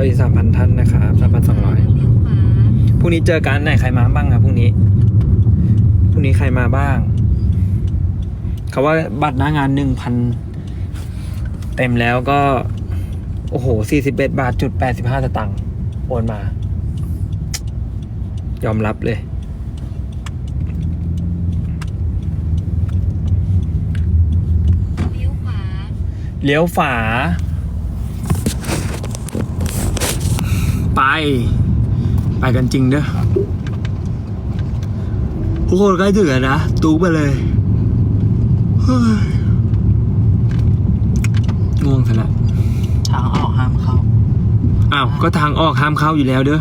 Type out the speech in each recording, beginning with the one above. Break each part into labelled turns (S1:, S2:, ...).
S1: วัสดีสามพันท่านนะครับสามพันสองร้อย
S2: เลี้ยวขวา
S1: พรุ่งนี้เจอกันไหนใครมาบ้างครับพรุ่งนี้พรุ่งนี้ใครมาบ้างเขาว่าบัตรหน้างานหนึ่งพันเต็มแล้วก็ โอ้โหสี่สิบเอ็ดบาทจุดแปดสิบห้าสตังค์โอนมา ยอมรับเลย
S2: เลี้ยวขวา
S1: เลี้ยวฝา ไป ไปกันจริงเด้อทุกคนใกล้ถึงแล้วนะ ตูไปเลยเฮ้ยง่วงซะและ
S3: ทางออกห้ามเข้า
S1: อ้าว ก็ทางออกห้ามเข้าอยู่แล้วเด้อ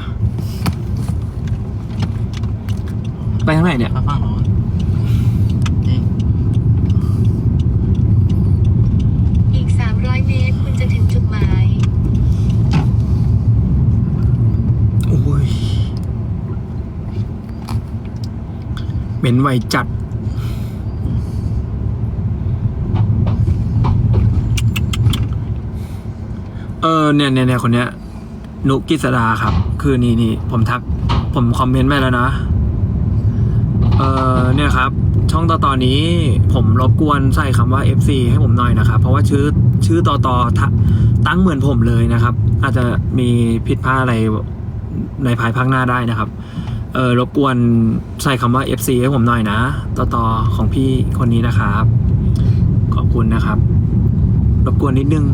S1: ไปทางไหนเนี่ย
S3: มาฝั่งโน้นจริง
S2: อีก 300 เมตร คุณจะถึงจุดหมาย
S1: โอ้ย เหม็นไวจัด เออเนี่ยเนี่ยเนี่ยคนเนี้ย นุกิษดาครับ คือนี่นี่ผมทัก ผมคอมเมนต์ไปแล้วนะ เออเนี่ยครับ ช่องต่อตอนนี้ผมรบกวนใส่คำว่า FC ให้ผมหน่อยนะครับ เพราะว่าชื่อชื่อต่อต่อตั้งเหมือนผมเลยนะครับ อาจจะมีผิดพลาดอะไรในภายภาคหน้าได้นะครับ เออรบกวนใส่คำว่า FC ให้ผมหน่อยนะ ต่อต่อของพี่คนนี้นะครับ ขอบคุณนะครับ รบกวนนิดนึง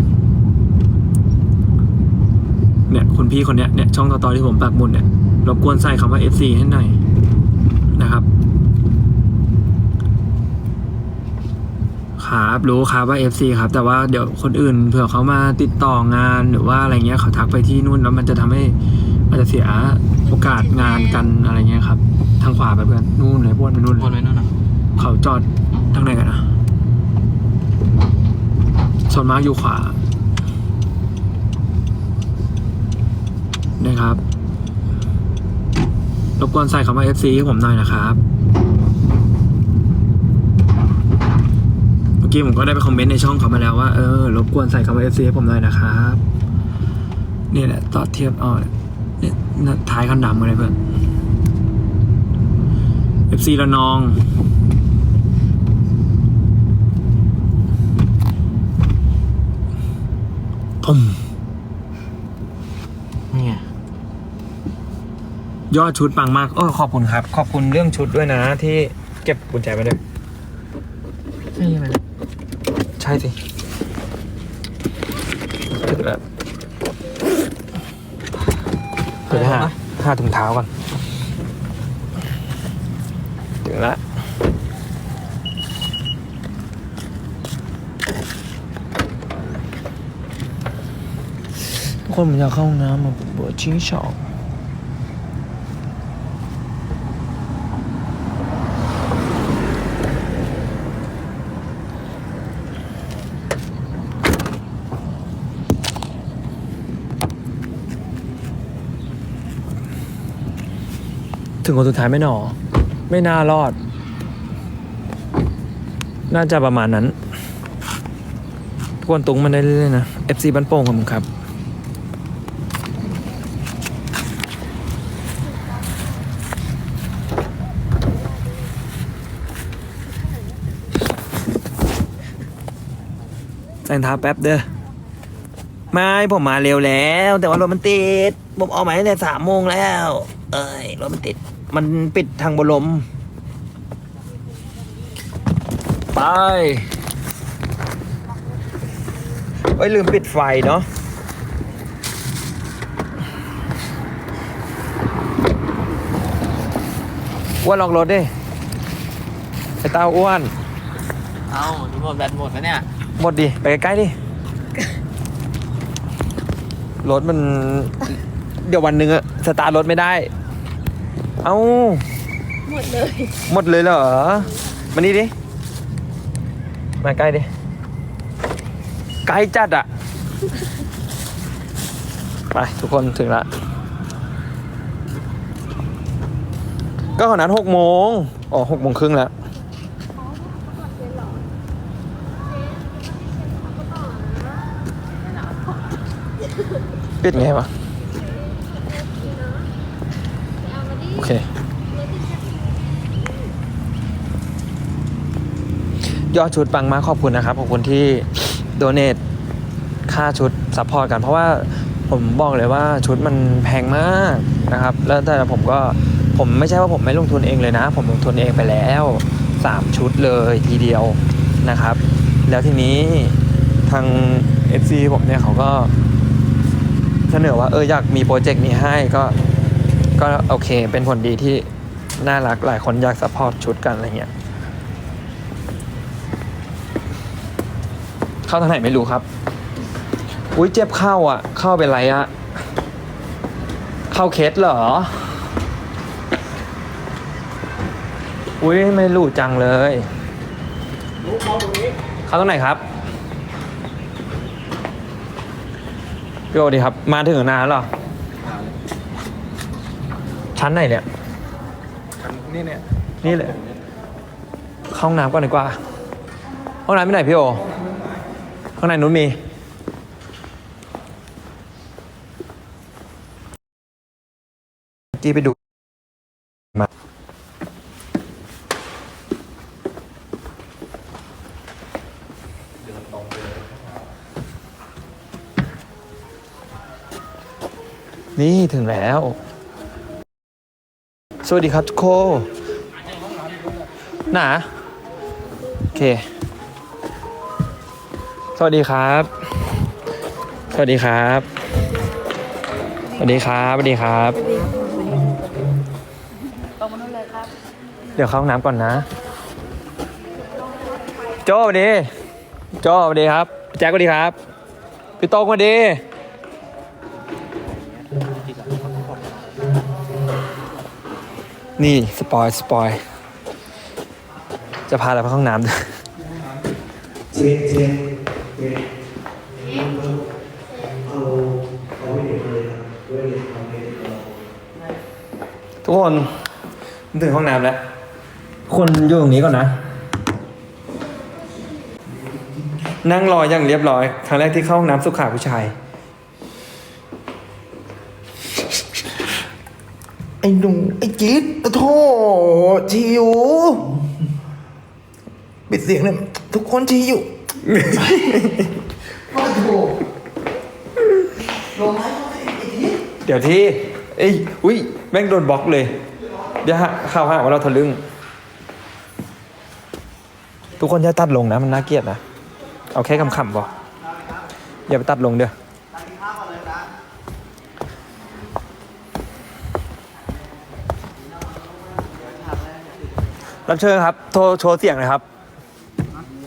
S1: เนี่ยคุณพี่คนเนี้ยเนี่ยช่องต่อต่อที่ผมปักหมุดเนี่ยรบกวนใส่คำว่า FC ให้หน่อยนะครับครับรู้ครับว่า FC ครับ แต่ว่าเดี๋ยวคนอื่นเผื่อเขามาติดต่องานหรือว่าอะไรเงี้ยเขาทักไปที่นู่นแล้วมันจะทำให้ มันจะเสียโอกาสงานกันอะไรเงี้ยครับ ทางขวาไปเพื่อนนู่นเลยบ้วนไปนู่น
S3: วน
S1: เลย
S3: ไว้นู่นนะ
S1: เขาจอดทางไหนกันนะส่วนมากอยู่ขวานะครับรบกวนใส่คำว่า FC ให้ผมหน่อยนะครับ เมื่อกี้ผมก็ได้ไปคอมเมนต์ในช่องเขามาแล้วว่า เออ รบกวนใส่คำว่า FC ให้ผมหน่อยนะครับ นี่แหละต่อเทียบอ๋อ เนี่ยท้ายคันดำกันเลยเพื่อน FC ระนองผม
S3: นี่ไง
S1: ยอดชุดปังมากเออขอบคุณครับ ขอบคุณเรื่องชุดด้วยนะ ที่เก็บกุญแจมาด้วย
S3: ใช่ไหม
S1: ใช่สิถึงแล้วเดี๋ยวไปหาหาถุงเท้าก่อน ถึงแล้วทุกคนมันอยากเข้าห้องน้ำมาปวดชิ้นสอง ถึงคนสุดท้ายไม่หนอ ไม่น่ารอด น่าจะประมาณนั้น ทุกคนตุ้งมันได้เรื่อยๆนะ FC บ้านโป่งของผมครับ แต่งเท้าแป๊บเด้อ ไม่ผมมาเร็วแล้ว แต่ว่ารถมันติดผมออกมาตั้งแต่สามโมงแล้ว เอ้ยรถมันติด มันปิดทางบรมไปเอ้ยลืมปิดไฟเนาะอ้วนลองรถดิไอ้เต้าอ้วน
S3: เอ้าดูหมดแบตหมดแล้วเนี่ย
S1: หมดดิ ไปใกล้ๆดิ รถมัน เดี๋ยววันหนึ่งอะสตาร์ทรถไม่ได้ เอ้า
S2: หมดเลย
S1: หมดเลยเหรอ มานี่ดิ มาใกล้ดิไกลจัดอะไปทุกคนถึงละ ก็ขนาดหกโมง อ๋อหกโมงครึ่งแล้ว ปิดไงวะ โอเค ยอดชุดปังมากขอบคุณนะครับ ขอบคุณที่โดเนทค่าชุดซัพพอร์ตกัน เพราะว่าผมบอกเลยว่าชุดมันแพงมากนะครับ แล้วแต่ผมก็ผมไม่ใช่ว่าผมไม่ลงทุนเองเลยนะ ผมลงทุนเองไปแล้ว 3 ชุดเลยทีเดียวนะครับ แล้วทีนี้ทาง FC ผมเนี่ยเขาก็ เสนอว่าเอออยากมีโปรเจกต์นี้ให้ก็ก็โอเค เป็นผลดีที่น่ารักหลายคนอยากซัพพอร์ตชุดกันอะไรเงี้ยเข้าทางไหนไม่รู้ครับ อุ้ยเจ็บเข้าอะ เข้าเป็นไรอะ เข้าเคสเหรอ อุ้ยไม่รู้จังเลยเข้าตรงไหนครับ พี่โอดีครับ มาถึงนานแล้วเหรอ ชั้นไหนเนี่ย
S4: นี่เนี่ย
S1: นี่เลยเข้าห้องน้ำก่อนดีกว่า ห้องน้ำที่ไหนพี่โอ ข้างในนู้นมีจี้ไปดูมา นี่ถึงแล้ว สวัสดีครับทุกคนหนาโอเค สวัสดีครับ สวัสดีครับ สวัสดีครับ สวัสดีครับ เดี๋ยวเข้าห้องน้ำก่อนนะ โจ้สวัสดี โจ้สวัสดีครับ แจ็คสวัสดีครับ พี่โต้งสวัสดี นี่สปอยสปอยจะพาเราไปห้องน้ำด้วย
S5: เจนเจนเจนเอาเอาไว้เด็กเลยครับไว้เด็กทำเด็กเรา
S1: ทุกคนถึงห้องน้ำแล้ว คนอยู่ตรงนี้ก่อนนะ นั่งรออย่างเรียบร้อย ครั้งแรกที่เข้าห้องน้ำสุขาผู้ชาย
S4: อ้หนุ่มไอ้จี๊ดโธ่ชีอยปิดเสียงเลยทุกคนชีอยู่โอ้โหลงไม้เข้าไอ้จี๊ด
S1: เดี๋ยวที่เอ้ยอุ้ยแม่งโดนบล็อกเลย เดี๋ยวฮะข่าวหาว่าเราทะลึ่ง ทุกคนอย่าตัดลงนะ มันน่าเกลียดนะ เอาแค่คำๆพออย่าไปตัดลงเด้อ รับเชิญครับโทรโชว์เสียงหน่อยครับ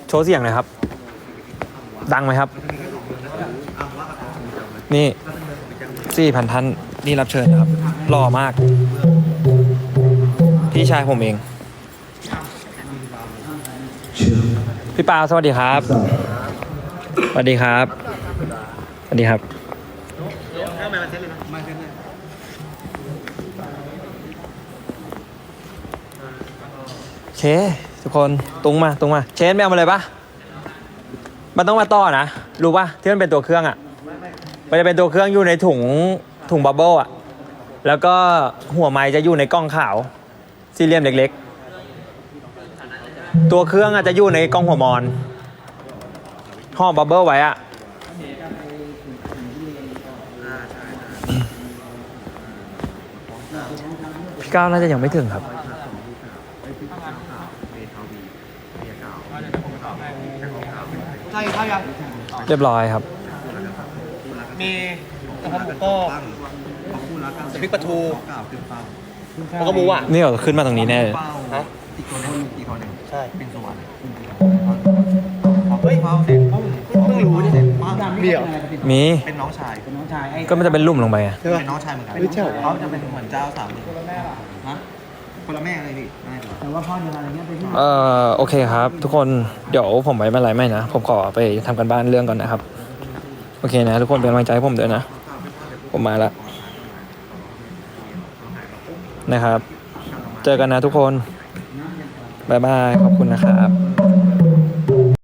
S1: โชว์เสียงหน่อยครับ ดังไหมครับ นี่สี่พันท่านนี่รับเชิญนะครับหล่อมาก พี่ชายผมเอง พี่ปาสวัสดีครับ สวัสดีครับ สวัสดีครับ เค ทุกคนตรงมาตรงมาเชนไม่เอามาเลยปะมันต้องมาต่อนะ รู้ปะที่มันเป็นตัวเครื่องอะมันจะเป็นตัวเครื่องอยู่ในถุงถุงบับเบิ้ลอะแล้วก็หัวไม้จะอยู่ในกล้องขาวสี่เหลี่ยมเล็กๆ ตัวเครื่องอาจจะอยู่ในกล้องหัวมอนห่อบับเบิ้ลไว้อะพี่ก้าวน่าจะยังไม่ถึงครับ
S3: ใช่ข้าวยัง
S1: เรียบร้อยครับ
S3: มีกระเพาะหมูกรอบสพริกปลาทูแล้วก็หมูอะ
S1: นี่เราขึ้นมาตรงนี้แน่เลย
S3: ฮะอีกตัวนึงอีกตัวนึงใช่เป็นสวรรค์เฮ้ยเป้าเสร็จปุ้งเพิ่งรู้นี่เสร็จป้าเดี่ยว
S1: มี
S3: เป็นน้องชาย
S1: ก็มันจะเป็นลุ่มลงไปอะ
S3: เป็นน้องชายเหมือนกันเขาจะเป็นเหมือนเจ้าสามคนละแม่ฮะ คนละแม่เลยพี่แม่เดียว
S1: เอ่อโอเคครับ ทุกคนเดี๋ยวผมไว้ไม่ไรไม่นะ ผมขอไปทำกันบ้านเรื่องก่อนนะครับ โอเคนะ ทุกคนเป็นกำลังใจให้ผมด้วยนะ ผมมาละนะครับ เจอกันนะทุกคน บ๊ายบาย ขอบคุณนะครับ